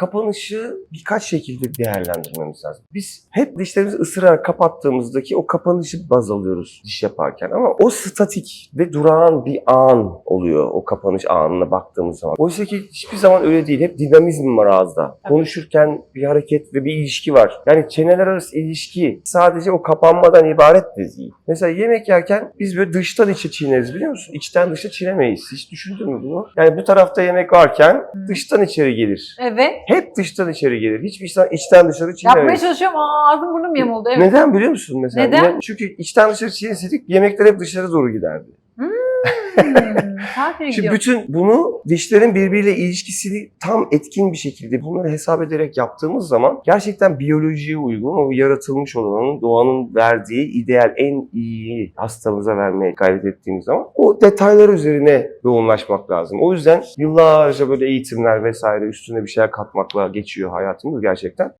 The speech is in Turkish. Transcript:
kapanışı birkaç şekilde değerlendirmemiz lazım. Biz hep dişlerimizi ısırarak kapattığımızdaki o kapanışı baz alıyoruz diş yaparken ama o statik ve durağan bir an oluyor o kapanış anına baktığımız zaman. Oysa ki hiçbir zaman öyle değil. Hep dinamizm var ağızda. Konuşurken bir hareket ve bir ilişki var. Yani çeneler arası ilişki sadece o kapanmadan ibaret de değil. Mesela yemek yerken biz böyle dıştan içe çiğneriz biliyor musun? İçten dışa çiğnemeyiz. Hiç düşündün mü bunu? Yani bu tarafta yemek varken dıştan içeri gelir. Evet. Hep dıştan içeri gelir. Hiçbir insan içten dışarı Yapmaya çiğnemeyiz. çalışıyorum. Aa, ağzım burnum yamuldu. Evet. Neden biliyor musun mesela? Neden? Ne- Çünkü içten dışarı çiğneseydik yemekler hep dışarı doğru giderdi. Hmm, Şimdi ediyorum. bütün bunu dişlerin birbiriyle ilişkisini tam etkin bir şekilde bunları hesap ederek yaptığımız zaman gerçekten biyolojiye uygun, o yaratılmış olanın, doğanın verdiği ideal en iyi hastamıza vermeye gayret ettiğimiz zaman o detaylar üzerine yoğunlaşmak lazım. O yüzden yıllarca böyle eğitimler vesaire üstüne bir şeyler katmakla geçiyor hayatımız gerçekten.